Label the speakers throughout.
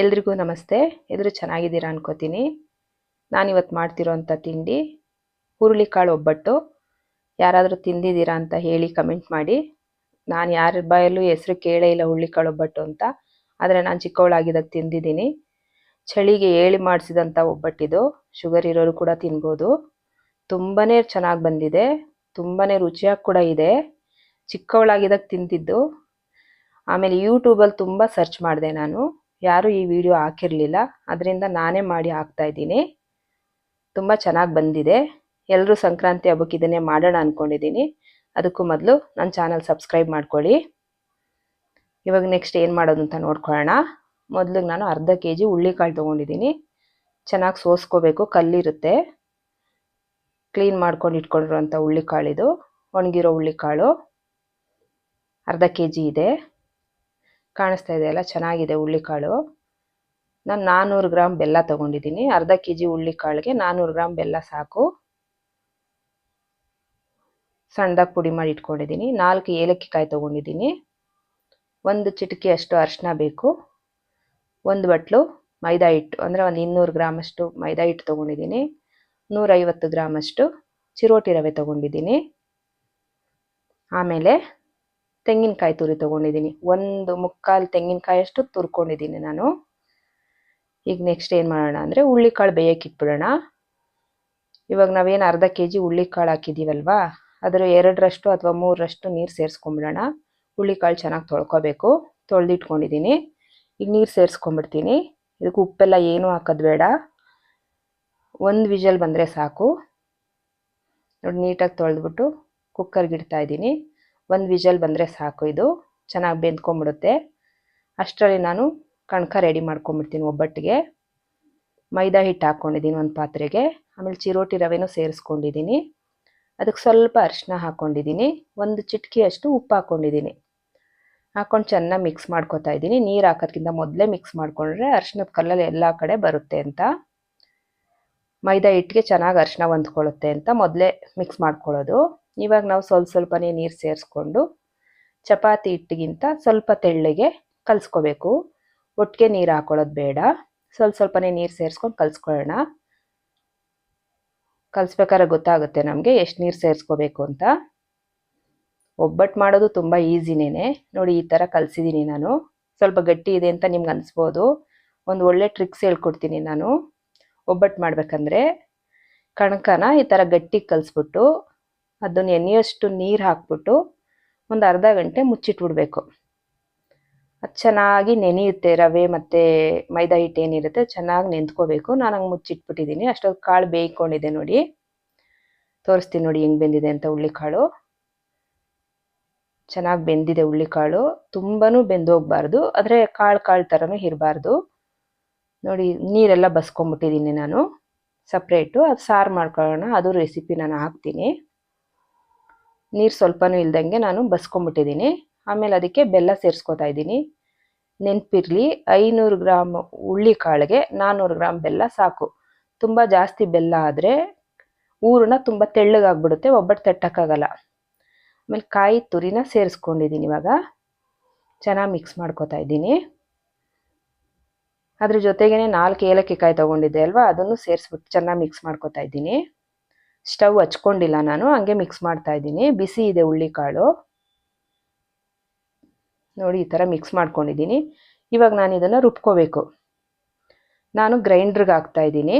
Speaker 1: ಎಲ್ರಿಗೂ ನಮಸ್ತೆ. ಎಲ್ಲರೂ ಚೆನ್ನಾಗಿದ್ದೀರಾ ಅನ್ಕೋತೀನಿ. ನಾನಿವತ್ತು ಮಾಡ್ತಿರೋಂಥ ತಿಂಡಿ, ಹುರುಳಿಕಾಳು ಒಬ್ಬಟ್ಟು. ಯಾರಾದರೂ ತಿಂದಿದ್ದೀರಾ ಅಂತ ಹೇಳಿ ಕಮೆಂಟ್ ಮಾಡಿ. ನಾನು ಯಾರ ಬಾಯಲ್ಲೂ ಹೆಸರು ಕೇಳೇ ಇಲ್ಲ ಹುರುಳಿಕಾಳು ಒಬ್ಬಟ್ಟು ಅಂತ. ಆದರೆ ನಾನು ಚಿಕ್ಕವಳಾಗಿದ್ದಾಗ ತಿಂದಿದ್ದೀನಿ. ಚಳಿಗೆ ಏಳಿ ಮಾಡಿಸಿದಂಥ ಒಬ್ಬಟ್ಟಿದು. ಶುಗರ್ ಇರೋರು ಕೂಡ ತಿನ್ಬೋದು. ತುಂಬಾ ಚೆನ್ನಾಗಿ ಬಂದಿದೆ. ತುಂಬಾ ರುಚಿಯಾಗಿ ಕೂಡ ಇದೆ. ಚಿಕ್ಕವಳಾಗಿದ್ದಾಗ ತಿಂತಿದ್ದು. ಆಮೇಲೆ ಯೂಟ್ಯೂಬಲ್ಲಿ ತುಂಬ ಸರ್ಚ್ ಮಾಡಿದೆ ನಾನು. ಯಾರೂ ಈ ವಿಡಿಯೋ ಹಾಕಿರಲಿಲ್ಲ. ಅದರಿಂದ ನಾನೇ ಮಾಡಿ ಹಾಕ್ತಾ ಇದ್ದೀನಿ. ತುಂಬ ಚೆನ್ನಾಗಿ ಬಂದಿದೆ. ಎಲ್ಲರೂ ಸಂಕ್ರಾಂತಿ ಹಬ್ಬಕ್ಕೆ ಇದನ್ನೇ ಮಾಡೋಣ ಅಂದ್ಕೊಂಡಿದ್ದೀನಿ ಅದಕ್ಕೂ ಮೊದಲು ನನ್ನ ಚಾನಲ್ ಸಬ್ಸ್ಕ್ರೈಬ್ ಮಾಡ್ಕೊಳ್ಳಿ. ಇವಾಗ ನೆಕ್ಸ್ಟ್ ಏನು ಮಾಡೋದು ಅಂತ ನೋಡ್ಕೊಳ್ಳೋಣ. ಮೊದಲಿಗೆ ನಾನು ಅರ್ಧ ಕೆ ಜಿ ಹುಳ್ಳಿಕಾಳು ತೊಗೊಂಡಿದ್ದೀನಿ. ಚೆನ್ನಾಗಿ ಸೋಸ್ಕೋಬೇಕು. ಕಲ್ಲಿರುತ್ತೆ. ಕ್ಲೀನ್ ಮಾಡ್ಕೊಂಡು ಇಟ್ಕೊಂಡಿರೋಂಥ ಹುಳ್ಳಿಕಾಳಿದು. ಒಣಗಿರೋ ಹುಳ್ಳಿಕಾಳು. ಅರ್ಧ ಕೆ ಜಿ ಇದೆ. ಕಾಣಿಸ್ತಾ ಇದೆಯಲ್ಲ ಚೆನ್ನಾಗಿದೆ ಹುಳ್ಳಿಕಾಳು. ನಾನು ನಾನ್ನೂರು ಗ್ರಾಮ್ ಬೆಲ್ಲ ತಗೊಂಡಿದ್ದೀನಿ. ಅರ್ಧ ಕೆ ಜಿ ಹುಳ್ಳಿಕಾಳಿಗೆ ನಾನ್ನೂರು ಗ್ರಾಮ್ ಬೆಲ್ಲ ಸಾಕು. ಸಣ್ಣದಾಗಿ ಪುಡಿ ಮಾಡಿ ಇಟ್ಕೊಂಡಿದ್ದೀನಿ. ನಾಲ್ಕು ಏಲಕ್ಕಿ ಕಾಯಿ ತೊಗೊಂಡಿದ್ದೀನಿ. ಒಂದು ಚಿಟಿಕೆ ಅಷ್ಟು ಅರಿಶಿನ ಬೇಕು. ಒಂದು ಬಟ್ಲು ಮೈದಾ ಹಿಟ್ಟು, ಅಂದರೆ ಒಂದು ಇನ್ನೂರು ಗ್ರಾಮಷ್ಟು ಮೈದಾ ಹಿಟ್ಟು ತೊಗೊಂಡಿದ್ದೀನಿ. ನೂರೈವತ್ತು ಗ್ರಾಮಷ್ಟು ಚಿರೋಟಿ ರವೆ ತೊಗೊಂಡಿದ್ದೀನಿ. ಆಮೇಲೆ ತೆಂಗಿನಕಾಯಿ ತುರಿ ತೊಗೊಂಡಿದ್ದೀನಿ. ಒಂದು ಮುಕ್ಕಾಲು ತೆಂಗಿನಕಾಯಿಯಷ್ಟು ತುರ್ಕೊಂಡಿದ್ದೀನಿ ನಾನು. ಈಗ ನೆಕ್ಸ್ಟ್ ಏನು ಮಾಡೋಣ ಅಂದರೆ ಹುಳ್ಳಿಕಾಳು ಬೇಯಕ್ಕೆ ಇಟ್ಬಿಡೋಣ. ಇವಾಗ ನಾವೇನು ಅರ್ಧ ಕೆ ಜಿ ಹುಳ್ಳಿಕಾಳು ಹಾಕಿದ್ದೀವಲ್ವಾ ಅದರ ಎರಡರಷ್ಟು ಅಥವಾ ಮೂರರಷ್ಟು ನೀರು ಸೇರಿಸ್ಕೊಂಬಿಡೋಣ. ಹುಳ್ಳಿಕಾಳು ಚೆನ್ನಾಗಿ ತೊಳ್ಕೊಬೇಕು. ತೊಳೆದಿಟ್ಕೊಂಡಿದ್ದೀನಿ. ಈಗ ನೀರು ಸೇರಿಸ್ಕೊಂಬಿಡ್ತೀನಿ. ಇದಕ್ಕೆ ಉಪ್ಪೆಲ್ಲ ಏನೂ ಹಾಕೋದು ಬೇಡ. ಒಂದು ವಿಜಲ್ ಬಂದರೆ ಸಾಕು. ನೋಡಿ ನೀಟಾಗಿ ತೊಳೆದ್ಬಿಟ್ಟು ಕುಕ್ಕರ್ಗೆ ಇಡ್ತಾ ಇದ್ದೀನಿ. ಒಂದು ವಿಜಲ್ ಬಂದರೆ ಸಾಕು ಇದು. ಚೆನ್ನಾಗಿ ಬೆಂದ್ಕೊಂಬಿಡುತ್ತೆ ಅಷ್ಟರಲ್ಲಿ ನಾನು ಕಣಕ ರೆಡಿ ಮಾಡ್ಕೊಂಬಿಡ್ತೀನಿ ಒಬ್ಬಟ್ಟಿಗೆ. ಮೈದಾ ಹಿಟ್ಟು ಹಾಕ್ಕೊಂಡಿದ್ದೀನಿ ಒಂದು ಪಾತ್ರೆಗೆ. ಆಮೇಲೆ ಚಿರೋಟಿ ರವೆನೂ ಸೇರಿಸ್ಕೊಂಡಿದ್ದೀನಿ ಅದಕ್ಕೆ ಸ್ವಲ್ಪ ಅರಿಶಿನ ಹಾಕ್ಕೊಂಡಿದ್ದೀನಿ ಒಂದು ಚಿಟಕಿಯಷ್ಟು ಉಪ್ಪು ಹಾಕ್ಕೊಂಡಿದ್ದೀನಿ ಹಾಕ್ಕೊಂಡು ಚೆನ್ನಾಗಿ ಮಿಕ್ಸ್ ಮಾಡ್ಕೊತಾ ಇದ್ದೀನಿ ನೀರು ಹಾಕೋದ್ಕಿಂತ ಮೊದಲೇ ಮಿಕ್ಸ್ ಮಾಡಿಕೊಂಡ್ರೆ ಅರಿಶಿನದ ಕಲ್ಲಲ್ಲಿ ಎಲ್ಲ ಕಡೆ ಬರುತ್ತೆ ಅಂತ. ಮೈದಾ ಹಿಟ್ಟಿಗೆ ಚೆನ್ನಾಗಿ ಅರಿಶಿನ ಹೊಂದ್ಕೊಳ್ಳುತ್ತೆ ಅಂತ ಮೊದಲೇ ಮಿಕ್ಸ್ ಮಾಡ್ಕೊಳ್ಳೋದು. ಇವಾಗ ನಾವು ಸ್ವಲ್ಪ ಸ್ವಲ್ಪನೇ ನೀರು ಸೇರಿಸ್ಕೊಂಡು ಚಪಾತಿ ಹಿಟ್ಟಿಗಿಂತ ಸ್ವಲ್ಪ ತೆಳ್ಳಗೆ ಕಲಿಸ್ಕೋಬೇಕು. ಒಟ್ಟಿಗೆ ನೀರು ಹಾಕೊಳ್ಳೋದು ಬೇಡ. ಸ್ವಲ್ಪ ಸ್ವಲ್ಪನೇ ನೀರು ಸೇರಿಸ್ಕೊಂಡು ಕಲಿಸ್ಕೊಳ್ಳೋಣ. ಕಲಿಸ್ಬೇಕಾದ್ರೆ ಗೊತ್ತಾಗುತ್ತೆ ನಮಗೆ ಎಷ್ಟು ನೀರು ಸೇರಿಸ್ಕೋಬೇಕು ಅಂತ. ಒಬ್ಬಟ್ಟು ಮಾಡೋದು ತುಂಬ ಈಸಿನೇ ನೋಡಿ ಈ ಥರ ಕಲಿಸಿದ್ದೀನಿ ನಾನು. ಸ್ವಲ್ಪ ಗಟ್ಟಿ ಇದೆ ಅಂತ ನಿಮ್ಗೆ ಅನಿಸ್ಬೋದು. ಒಂದು ಒಳ್ಳೆ ಟ್ರಿಕ್ಸ್ ಹೇಳ್ಕೊಡ್ತೀನಿ ನಾನು. ಒಬ್ಬಟ್ಟು ಮಾಡ್ಬೇಕಂದ್ರೆ ಕಣಕನ ಈ ಥರ ಗಟ್ಟಿ ಕಲಿಸ್ಬಿಟ್ಟು ಅದನ್ನು ಎಣ್ಣೆಯಷ್ಟು ನೀರು ಹಾಕ್ಬಿಟ್ಟು ಒಂದು ಅರ್ಧ ಗಂಟೆ ಮುಚ್ಚಿಟ್ಬಿಡ್ಬೇಕು ಅದು ಚೆನ್ನಾಗಿ ನೆನೆಯುತ್ತೆ ರವೆ ಮತ್ತು ಮೈದಾ ಹಿಟ್ಟು ಏನಿರುತ್ತೆ ಚೆನ್ನಾಗಿ ನೆಂದ್ಕೋಬೇಕು. ನಾನು ಹಂಗೆ ಮುಚ್ಚಿಟ್ಬಿಟ್ಟಿದ್ದೀನಿ ಅಷ್ಟೊಂದು ಕಾಳು ಬೇಯ್ಕೊಂಡಿದೆ ನೋಡಿ. ತೋರಿಸ್ತೀನಿ ನೋಡಿ ಹೆಂಗೆ ಬೆಂದಿದೆ ಅಂತ ಹುಳ್ಳಿಕಾಳು. ಚೆನ್ನಾಗಿ ಬೆಂದಿದೆ ಹುಳ್ಳಿಕಾಳು. ತುಂಬಾ ಬೆಂದೋಗ್ಬಾರ್ದು ಆದರೆ ಕಾಳು ಕಾಳು ಥರನೂ ಇರಬಾರ್ದು. ನೋಡಿ, ನೀರೆಲ್ಲ ಬಸ್ಕೊಂಬಿಟ್ಟಿದ್ದೀನಿ ನಾನು. ಸಪ್ರೇಟು, ಅದು ಸಾರು ಮಾಡ್ಕೊಳ್ಳೋಣ, ಅದು ರೆಸಿಪಿ ನಾನು ಹಾಕ್ತೀನಿ. ನೀರು ಸ್ವಲ್ಪನೂ ಇಲ್ದಂಗೆ ನಾನು ಬಸ್ಕೊಂಬಿಟ್ಟಿದ್ದೀನಿ ಆಮೇಲೆ ಅದಕ್ಕೆ ಬೆಲ್ಲ ಸೇರಿಸ್ಕೊತಾ ಇದ್ದೀನಿ. ನೆನಪಿರಲಿ, ಐನೂರು ಗ್ರಾಮ್ ಹುಳ್ಳಿಕಾಳಿಗೆ ನಾನ್ನೂರು ಗ್ರಾಮ್ ಬೆಲ್ಲ ಸಾಕು. ತುಂಬ ಜಾಸ್ತಿ ಬೆಲ್ಲ ಆದರೆ ಊರನ್ನ ತುಂಬ ತೆಳ್ಳಗಾಗ್ಬಿಡುತ್ತೆ, ಒಬ್ಬಟ್ಟು ತಟ್ಟಕ್ಕಾಗಲ್ಲ. ಆಮೇಲೆ ಕಾಯಿ ತುರಿನ ಸೇರಿಸ್ಕೊಂಡಿದ್ದೀನಿ ಇವಾಗ. ಚೆನ್ನಾಗಿ ಮಿಕ್ಸ್ ಮಾಡ್ಕೋತಾ ಇದ್ದೀನಿ. ಅದ್ರ ಜೊತೆಗೇ ನಾಲ್ಕು ಏಲಕ್ಕಿಕಾಯಿ ತೊಗೊಂಡಿದ್ದೆ ಅಲ್ವಾ? ಅದನ್ನು ಸೇರಿಸ್ಬಿಟ್ಟು ಚೆನ್ನಾಗಿ ಮಿಕ್ಸ್ ಮಾಡ್ಕೊತಾ ಇದ್ದೀನಿ. ಸ್ಟವ್ ಹಚ್ಕೊಂಡಿಲ್ಲ ನಾನು, ಹಂಗೆ ಮಿಕ್ಸ್ ಮಾಡ್ತಾ ಇದ್ದೀನಿ. ಬಿಸಿ ಇದೆ ಹುಳ್ಳಿಕಾಳು. ನೋಡಿ, ಈ ಥರ ಮಿಕ್ಸ್ ಮಾಡ್ಕೊಂಡಿದ್ದೀನಿ. ಇವಾಗ ನಾನು ಇದನ್ನು ರುಬ್ಕೋಬೇಕು. ನಾನು ಗ್ರೈಂಡ್ರಿಗೆ ಹಾಕ್ತಾ ಇದ್ದೀನಿ.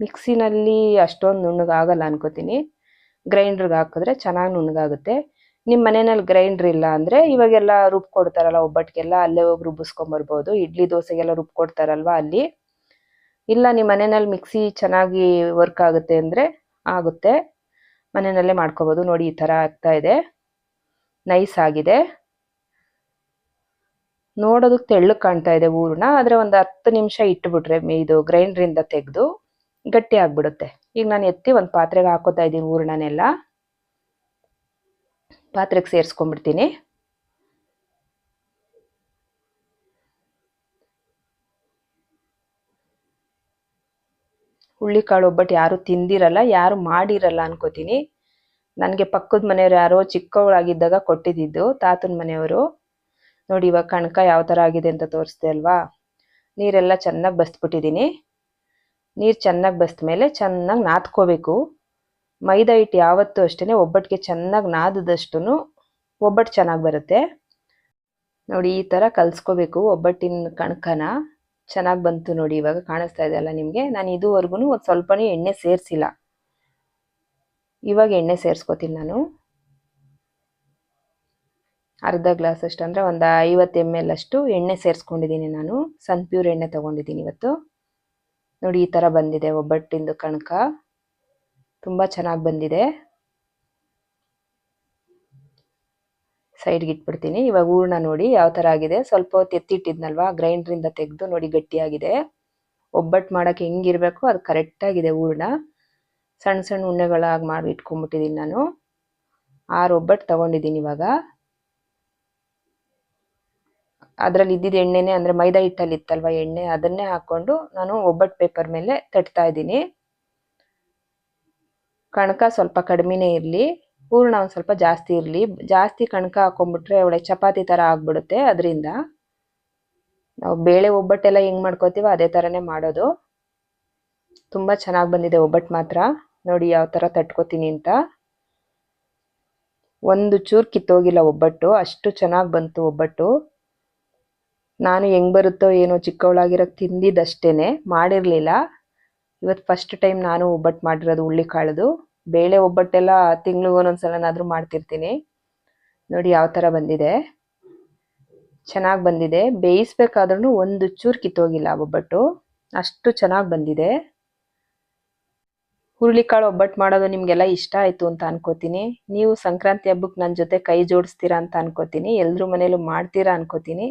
Speaker 1: ಮಿಕ್ಸಿನಲ್ಲಿ ಅಷ್ಟೊಂದು ನುಣ್ಣಗಾಗಲ್ಲ ಅನ್ಕೋತೀನಿ. ಗ್ರೈಂಡ್ರಿಗೆ ಹಾಕಿದ್ರೆ ಚೆನ್ನಾಗಿ ನುಣ್ಣಗಾಗುತ್ತೆ. ನಿಮ್ಮ ಮನೆಯಲ್ಲಿ ಗ್ರೈಂಡರ್ ಇಲ್ಲ ಅಂದರೆ ಇವಾಗೆಲ್ಲ ರುಬ್ಕೊಡ್ತಾರಲ್ಲ ಒಬ್ಬಟ್ಟಿಗೆಲ್ಲ ಅಲ್ಲೇ ಹೋಗಿ ರುಬ್ಬಿಸ್ಕೊಂಬರ್ಬೋದು ಇಡ್ಲಿ ದೋಸೆಗೆಲ್ಲ ರುಬ್ಕೊಡ್ತಾರಲ್ವ ಅಲ್ಲಿ? ಇಲ್ಲ ನಿಮ್ಮ ಮನೆಯಲ್ಲಿ ಮಿಕ್ಸಿ ಚೆನ್ನಾಗಿ ವರ್ಕ್ ಆಗುತ್ತೆ ಅಂದರೆ ಆಗುತ್ತೆ. ಮನೆಯಲ್ಲೇ ಮಾಡ್ಕೋಬೋದು. ನೋಡಿ, ಈ ಥರ ಆಗ್ತಾ ಇದೆ. ನೈಸ್ ಆಗಿದೆ. ನೋಡೋದಕ್ಕೆ ತೆಳ್ಳು ಕಾಣ್ತಾ ಇದೆ ಊರನ್ನ ಆದರೆ ಒಂದು ಹತ್ತು ನಿಮಿಷ ಇಟ್ಬಿಟ್ರೆ ಇದು ಗ್ರೈಂಡ್ರಿಂದ ತೆಗೆದು ಗಟ್ಟಿ ಆಗಿಬಿಡುತ್ತೆ. ಈಗ ನಾನು ಎತ್ತಿ ಒಂದು ಪಾತ್ರೆಗೆ ಹಾಕೋತಾ ಇದ್ದೀನಿ ಹೂರಣನೆಲ್ಲ ಪಾತ್ರೆಗೆ ಸೇರಿಸ್ಕೊಂಡ್ಬಿಡ್ತೀನಿ. ಹುಳ್ಳಿಕಾಳು ಒಬ್ಬಟ್ಟು ಯಾರು ತಿಂದಿರಲ್ಲ, ಯಾರು ಮಾಡಿರಲ್ಲ ಅನ್ಕೋತೀನಿ. ನನಗೆ ಪಕ್ಕದ ಮನೆಯವರು ಯಾರೋ ಚಿಕ್ಕವಳಾಗಿದ್ದಾಗ ಕೊಟ್ಟಿದ್ದಿದ್ದು ತಾತನ ಮನೆಯವರು. ನೋಡಿ ಇವಾಗ ಕಣಕ ಯಾವ ಥರ ಆಗಿದೆ ಅಂತ ತೋರಿಸ್ದೆ ಅಲ್ವಾ? ನೀರೆಲ್ಲ ಚೆನ್ನಾಗಿ ಬಸ್ಬಿಟ್ಟಿದ್ದೀನಿ ನೀರು ಚೆನ್ನಾಗಿ ಬಸ್ದ ಮೇಲೆ ಚೆನ್ನಾಗಿ ನಾದ್ಕೋಬೇಕು ಮೈದಾ ಹಿಟ್ಟು ಯಾವತ್ತೂ ಅಷ್ಟೇ ಒಬ್ಬಟ್ಟಿಗೆ ಚೆನ್ನಾಗಿ ನಾದದಷ್ಟು ಒಬ್ಬಟ್ಟು ಚೆನ್ನಾಗಿ ಬರುತ್ತೆ. ನೋಡಿ, ಈ ಥರ ಕಲಿಸ್ಕೋಬೇಕು ಒಬ್ಬಟ್ಟಿನ ಕಣಕನ. ಚೆನ್ನಾಗಿ ಬಂತು ನೋಡಿ, ಇವಾಗ ಕಾಣಿಸ್ತಾ ಇದೆ ಅಲ್ಲ ನಿಮಗೆ? ನಾನು ಇದುವರೆಗೂ ಒಂದು ಸ್ವಲ್ಪನೇ ಎಣ್ಣೆ ಸೇರಿಸಿಲ್ಲ. ಇವಾಗ ಎಣ್ಣೆ ಸೇರಿಸ್ಕೋತೀನಿ ನಾನು. ಅರ್ಧ ಗ್ಲಾಸ್ ಅಷ್ಟು ಅಂದರೆ ಒಂದು ಐವತ್ತು ಎಂ ಎಲ್ ಅಷ್ಟು ಎಣ್ಣೆ ಸೇರಿಸ್ಕೊಂಡಿದ್ದೀನಿ ನಾನು. ಸನ್ ಪ್ಯೂರ್ ಎಣ್ಣೆ ತೊಗೊಂಡಿದ್ದೀನಿ ಇವತ್ತು. ನೋಡಿ, ಈ ಥರ ಬಂದಿದೆ ಒಬ್ಬಟ್ಟಿಂದು ಕಣಕ. ತುಂಬ ಚೆನ್ನಾಗಿ ಬಂದಿದೆ. ಸೈಡ್ಗೆ ಇಟ್ಬಿಡ್ತೀನಿ. ಇವಾಗ ಹೂರ್ಣ ನೋಡಿ ಯಾವ ಥರ ಆಗಿದೆ. ಸ್ವಲ್ಪ ಹೊತ್ತು ಎತ್ತಿಟ್ಟಿದ್ನಲ್ವಾ? ಗ್ರೈಂಡ್ರಿಂದ ತೆಗೆದು ನೋಡಿ ಗಟ್ಟಿಯಾಗಿದೆ. ಒಬ್ಬಟ್ಟು ಮಾಡೋಕ್ಕೆ ಹೆಂಗಿರಬೇಕು ಅದು ಕರೆಕ್ಟಾಗಿದೆ ಹೂರ್ಣ. ಸಣ್ಣ ಸಣ್ಣ ಉಣ್ಣೆಗಳಾಗಿ ಮಾಡಿ ಇಟ್ಕೊಂಡ್ಬಿಟ್ಟಿದ್ದೀನಿ ನಾನು. ಆರು ಒಬ್ಬಟ್ಟು ತೊಗೊಂಡಿದ್ದೀನಿ ಇವಾಗ. ಅದರಲ್ಲಿ ಇದ್ದಿದ್ದ ಎಣ್ಣೆನೇ ಅಂದರೆ ಮೈದಾ ಹಿಟ್ಟಲ್ಲಿ ಇತ್ತಲ್ವ ಎಣ್ಣೆ, ಅದನ್ನೇ ಹಾಕ್ಕೊಂಡು ನಾನು ಒಬ್ಬಟ್ಟು ಪೇಪರ್ ಮೇಲೆ ತಟ್ತಾ ಇದ್ದೀನಿ. ಕಣಕ ಸ್ವಲ್ಪ ಕಡಿಮೆನೇ ಇರಲಿ, ಹೂರಣ ಒಂದು ಸ್ವಲ್ಪ ಜಾಸ್ತಿ ಇರಲಿ. ಜಾಸ್ತಿ ಕಣಕ ಹಾಕೊಂಡ್ಬಿಟ್ರೆ ಒಳ್ಳೆ ಚಪಾತಿ ಥರ ಆಗ್ಬಿಡುತ್ತೆ ಅದರಿಂದ. ನಾವು ಬೇಳೆ ಒಬ್ಬಟ್ಟೆಲ್ಲ ಹೆಂಗೆ ಮಾಡ್ಕೋತೀವೋ ಅದೇ ಥರನೇ ಮಾಡೋದು. ತುಂಬ ಚೆನ್ನಾಗಿ ಬಂದಿದೆ ಒಬ್ಬಟ್ಟು ಮಾತ್ರ. ನೋಡಿ ಯಾವ ಥರ ತಟ್ಕೋತೀನಿ ಅಂತ. ಒಂದು ಚೂರು ಕಿತ್ತೋಗಿಲ್ಲ ಒಬ್ಬಟ್ಟು. ಅಷ್ಟು ಚೆನ್ನಾಗಿ ಬಂತು ಒಬ್ಬಟ್ಟು. ನಾನು ಹೆಂಗೆ ಬರುತ್ತೋ ಏನೋ ಚಿಕ್ಕವಳಾಗಿರೋಕ್ಕೆ ತಿಂದಿದ್ದಷ್ಟೇ ಮಾಡಿರಲಿಲ್ಲ. ಇವತ್ತು ಫಸ್ಟ್ ಟೈಮ್ ನಾನು ಒಬ್ಬಟ್ಟು ಮಾಡಿರೋದು ಹುಳ್ಳಿಕಾಳದು. ಬೇಳೆ ಒಬ್ಬಟ್ಟೆಲ್ಲ ತಿಂಗಳಿಗೆ ಒಂದೊಂದು ಸಲನಾದರೂ ಮಾಡ್ತಿರ್ತೀನಿ. ನೋಡಿ ಯಾವ ಥರ ಬಂದಿದೆ. ಚೆನ್ನಾಗಿ ಬಂದಿದೆ. ಬೇಯಿಸ್ಬೇಕಾದ್ರೂ ಒಂದು ಚೂರು ಕಿತ್ತೋಗಿಲ್ಲ ಒಬ್ಬಟ್ಟು. ಅಷ್ಟು ಚೆನ್ನಾಗಿ ಬಂದಿದೆ. ಹುರುಳಿಕಾಳು ಒಬ್ಬಟ್ಟು ಮಾಡೋದು ನಿಮಗೆಲ್ಲ ಇಷ್ಟ ಆಯಿತು ಅಂತ ಅನ್ಕೋತೀನಿ. ನೀವು ಸಂಕ್ರಾಂತಿ ಹಬ್ಬಕ್ಕೆ ನನ್ನ ಜೊತೆ ಕೈ ಜೋಡಿಸ್ತೀರಾ ಅಂತ ಅನ್ಕೋತೀನಿ. ಎಲ್ಲರೂ ಮನೇಲೂ ಮಾಡ್ತೀರಾ ಅನ್ಕೋತೀನಿ.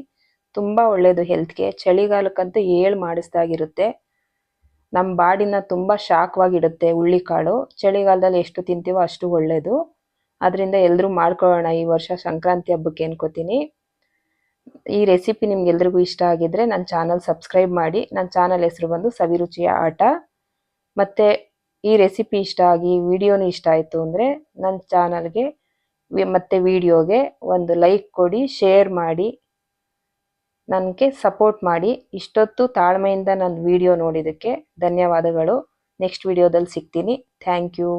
Speaker 1: ತುಂಬ ಒಳ್ಳೆಯದು ಹೆಲ್ತ್ಗೆ ಚಳಿಗಾಲಕ್ಕಂತೂ ಏಳು ಮಾಡಿಸ್ದಾಗಿರುತ್ತೆ. ನಮ್ಮ ಬಾಡಿನ ತುಂಬ ಶಾಖವಾಗಿಡುತ್ತೆ ಹುಳ್ಳಿಕಾಳು. ಚಳಿಗಾಲದಲ್ಲಿ ಎಷ್ಟು ತಿಂತೀವೋ ಅಷ್ಟು ಒಳ್ಳೆಯದು ಅದರಿಂದ ಎಲ್ಲರೂ ಮಾಡ್ಕೊಳ್ಳೋಣ ಈ ವರ್ಷ ಸಂಕ್ರಾಂತಿ ಹಬ್ಬಕ್ಕೆ ಅನ್ಕೋತೀನಿ. ಈ ರೆಸಿಪಿ ನಿಮ್ಗೆಲ್ರಿಗೂ ಇಷ್ಟ ಆಗಿದ್ರೆ ನನ್ನ ಚಾನಲ್ ಸಬ್ಸ್ಕ್ರೈಬ್ ಮಾಡಿ. ನನ್ನ ಚಾನಲ್ ಹೆಸರು ಬಂದು ಸವಿರುಚಿಯ ಆಟ. ಮತ್ತು ಈ ರೆಸಿಪಿ ಇಷ್ಟ ಆಗಿ ವಿಡಿಯೋನು ಇಷ್ಟ ಆಯಿತು ಅಂದರೆ ನನ್ನ ಚಾನಲ್ಗೆ, ಮತ್ತು ವಿಡಿಯೋಗೆ ಒಂದು ಲೈಕ್ ಕೊಡಿ, ಶೇರ್ ಮಾಡಿ. ನನಗೆ ಸಪೋರ್ಟ್ ಮಾಡಿ ಇಷ್ಟೊತ್ತು ತಾಳ್ಮೆಯಿಂದ ನನ್ನ ವಿಡಿಯೋ ನೋಡಿದ್ದಕ್ಕೆ ಧನ್ಯವಾದಗಳು. ನೆಕ್ಸ್ಟ್ ವಿಡಿಯೋದಲ್ಲಿ ಸಿಗ್ತೀನಿ. Thank you